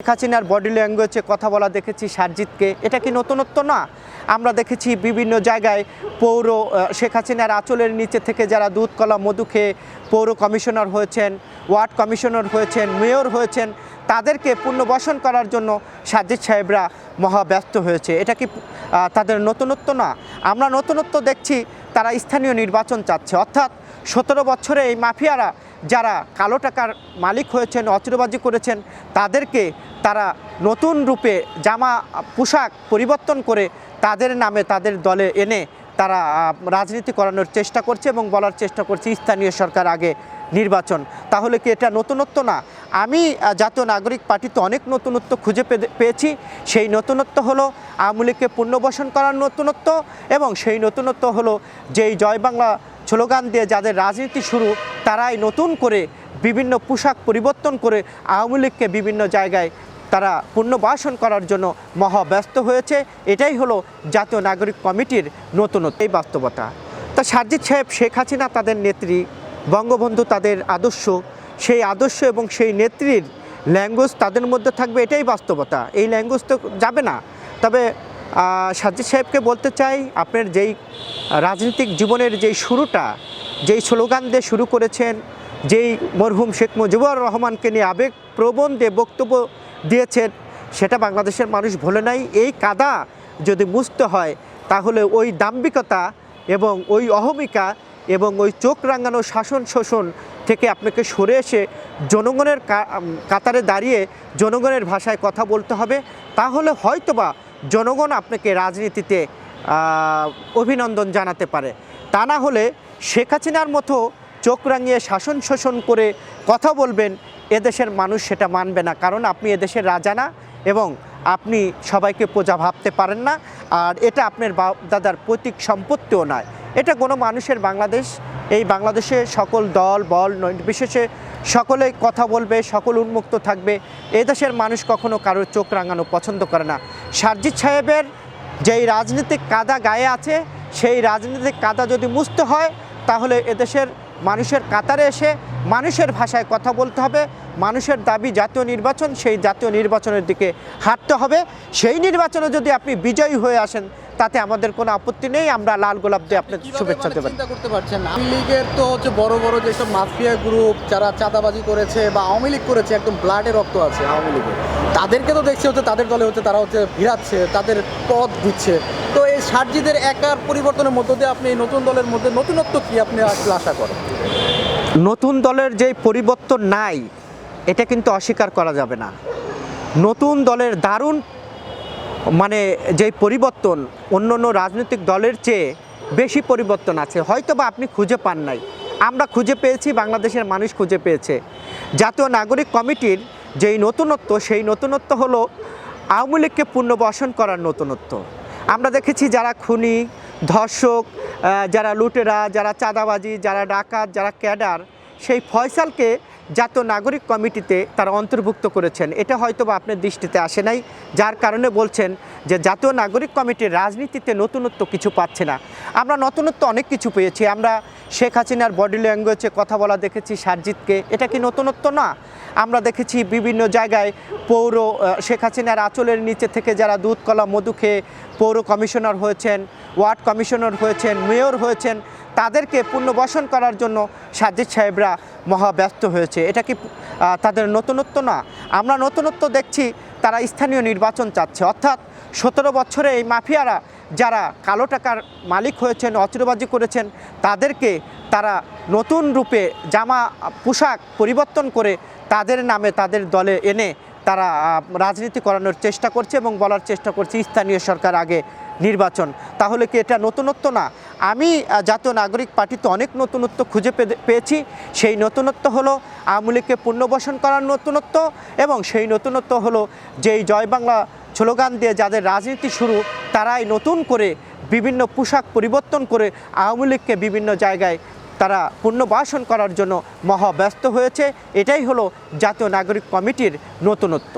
শেখ হাসিনার বডি ল্যাঙ্গুয়েজে কথা বলা দেখেছি সারজিৎকে। এটা কি নতুনত্ব? না। আমরা দেখেছি বিভিন্ন জায়গায় পৌর শেখ হাসিনার আঁচলের নিচে থেকে যারা দুধ, কলা, মধু খেয়ে পৌর কমিশনার হয়েছেন, ওয়ার্ড কমিশনার হয়েছেন, মেয়র হয়েছেন, তাদেরকে পুনর্বাসন করার জন্য সাজিদ সাহেবরা মহা ব্যস্ত হয়েছে। এটা কি তাদের নতুনত্ব? না। আমরা নতুনত্ব দেখছি, তারা স্থানীয় নির্বাচন চাচ্ছে। অর্থাৎ সতেরো বছরে এই মাফিয়ারা যারা কালো টাকার মালিক হয়েছেন, অচিরবাজি করেছেন, তাদেরকে তারা নতুন রূপে জামা, পোশাক পরিবর্তন করে তাদের নামে তাদের দলে এনে তারা রাজনীতি করানোর চেষ্টা করছে এবং বলার চেষ্টা করছে স্থানীয় সরকার আগে নির্বাচন। তাহলে কি এটা নতুনত্ব না? আমি জাতীয় নাগরিক পার্টিতে অনেক নতুনত্ব খুঁজে পেয়েছি। সেই নতুনত্ব হলো আওয়ামী লীগকে পুনর্বাসন করার নতুনত্ব এবং সেই নতুনত্ব হলো যেই জয় বাংলা স্লোগান দিয়ে যাদের রাজনীতি শুরু, তারাই নতুন করে বিভিন্ন পোশাক পরিবর্তন করে আওয়ামী লীগকে বিভিন্ন জায়গায় তারা পুনর্বাসন করার জন্য মহা ব্যস্ত হয়েছে। এটাই হলো জাতীয় নাগরিক কমিটির নতুনত্ব। এই বাস্তবতা। তা সারজিৎ সাহেব, শেখ হাসিনা তাদের নেত্রী, বঙ্গবন্ধু তাদের আদর্শ, সেই আদর্শ এবং সেই নেত্রীর ল্যাঙ্গুয়েজ তাদের মধ্যে থাকবে, এটাই বাস্তবতা। এই ল্যাঙ্গুয়েজ তো যাবে না। তবে সাজিদ সাহেবকে বলতে চাই, আপনার যেই রাজনৈতিক জীবনের যেই শুরুটা, যেই স্লোগান দিয়ে শুরু করেছেন, যেই মরহুম শেখ মুজিবুর রহমানকে নিয়ে আবেগ প্রবণ দিয়ে বক্তব্য দিয়েছেন, সেটা বাংলাদেশের মানুষ ভোলে নাই। এই কাদা যদি মুছতে হয়, তাহলে ওই দাম্ভিকতা এবং ওই অহমিকা এবং ওই চোখ রাঙানো শাসন শোষণ থেকে আপনাকে সরে এসে জনগণের কাতারে দাঁড়িয়ে জনগণের ভাষায় কথা বলতে হবে। তাহলে হয়তোবা জনগণ আপনাকে রাজনীতিতে অভিনন্দন জানাতে পারে। তা না হলে শেখ হাসিনার মতো চোখ রাঙিয়ে শাসন শোষণ করে কথা বলবেন এদেশের মানুষ সেটা মানবে না। কারণ আপনি এদেশের রাজা না এবং আপনি সবাইকে প্রজা ভাবতে পারেন না। আর এটা আপনার দাদার প্রতীক সম্পত্তিও নয়। এটা কোনো মানুষের বাংলাদেশ। এই বাংলাদেশে সকল দল, বল বিশেষে সকলে কথা বলবে, সকল উন্মুক্ত থাকবে। এই দেশের মানুষ কখনো কারোর চোখ রাঙানো পছন্দ করে না। সারজিৎ সাহেবের যেই রাজনৈতিক কাদা গায়ে আছে, সেই রাজনীতিক কাদা যদি মুছতে হয়, তাহলে এদেশের মানুষের কাতারে এসে মানুষের ভাষায় কথা বলতে হবে। মানুষের দাবি জাতীয় নির্বাচন, সেই জাতীয় নির্বাচনের দিকে হাঁটতে হবে। সেই নির্বাচনে যদি আপনি বিজয়ী হয়ে আসেন তাতে আমাদের কোনো আপত্তি নেই আমরা লাল গোলাপ দিয়ে আপনার শুভেচ্ছা মানে দেবেন করতে পারছেন আওয়ামী লীগের তো হচ্ছে বড় বড় যেসব মাফিয়া গ্রুপ যারা চাঁদাবাজি করেছে বা আওয়ামী লীগ করেছে একদম ব্লাডে রক্ত আছে আওয়ামী লীগের। তাদেরকে তো দেখছি হচ্ছে তাদের দলে হচ্ছে তারা হচ্ছে ভিড়াচ্ছে তাদের পদ দিচ্ছে। তো এই সার্জিদের একার পরিবর্তনের মধ্য দিয়ে আপনি এই নতুন দলের মধ্যে নতুনত্ব কি আপনি আসলে আশা করেন? নতুন দলের যে পরিবর্তন নাই এটা কিন্তু অস্বীকার করা যাবে না। নতুন দলের দারুণ মানে যে পরিবর্তন অন্য অন্য রাজনৈতিক দলের চেয়ে বেশি পরিবর্তন আছে হয়তো বা আপনি খুঁজে পান নাই। আমরা খুঁজে পেয়েছি, বাংলাদেশের মানুষ খুঁজে পেয়েছে। জাতীয় নাগরিক কমিটির যেই নতুনত্ব, সেই নতুনত্ব হলো আওয়ামী লীগকে পুনর্বাসন করার নতুনত্ব। আমরা দেখেছি যারা খুনি, ধর্ষক যারা লুটেরা, যারা চাঁদাবাজি, যারা ডাকাত, যারা ক্যাডার সেই ফয়সালকে জাতীয় নাগরিক কমিটিতে তারা অন্তর্ভুক্ত করেছেন। এটা হয়তো বা আপনার দৃষ্টিতে আসে নাই, যার কারণে বলছেন যে জাতীয় নাগরিক কমিটির রাজনীতিতে নতুনত্ব কিছু পাচ্ছে না। আমরা নতুনত্ব অনেক কিছু পেয়েছি। আমরা শেখ হাসিনার বডি ল্যাঙ্গুয়েজে কথা বলা দেখেছি, সারজিৎকে। এটা কি নতুনত্ব না? আমরা দেখেছি বিভিন্ন জায়গায় পৌর শেখ হাসিনার আঁচলের নিচে থেকে যারা দুধ, কলা, মধু খেয়ে পৌর কমিশনার হয়েছেন, ওয়ার্ড কমিশনার হয়েছেন, মেয়র হয়েছেন তাদেরকে পুনর্বাসন করার জন্য সাজিদ সাহেবরা মহা ব্যস্ত হয়েছে। এটা কি তাদের নতুনত্ব না? আমরা নতুনত্ব দেখছি, তারা স্থানীয় নির্বাচন চাচ্ছে। অর্থাৎ সতেরো বছরে এই মাফিয়ারা যারা কালো টাকার মালিক হয়েছেন, অচিরবাজি করেছেন, তাদেরকে তারা নতুন রূপে জামা, পোশাক পরিবর্তন করে তাদের নামে তাদের দলে এনে তারা রাজনীতি করানোর চেষ্টা করছে এবং বলার চেষ্টা করছে, স্থানীয় সরকার আগে নির্বাচন। তাহলে কি এটা নতুনত্ব না? আমি জাতীয় নাগরিক পার্টিতে অনেক নতুনত্ব খুঁজে পেয়েছি। সেই নতুনত্ব হলো আওয়ামী লীগকে পুনর্বাসন করার নতুনত্ব এবং সেই নতুনত্ব হলো যেই জয় বাংলা স্লোগান দিয়ে যাদের রাজনীতি শুরু, তারাই নতুন করে বিভিন্ন পোশাক পরিবর্তন করে আওয়ামী লীগকে বিভিন্ন জায়গায় তারা পুনর্বাসন করার জন্য মহাব্যস্ত হয়েছে। এটাই হলো জাতীয় নাগরিক কমিটির নতুনত্ব।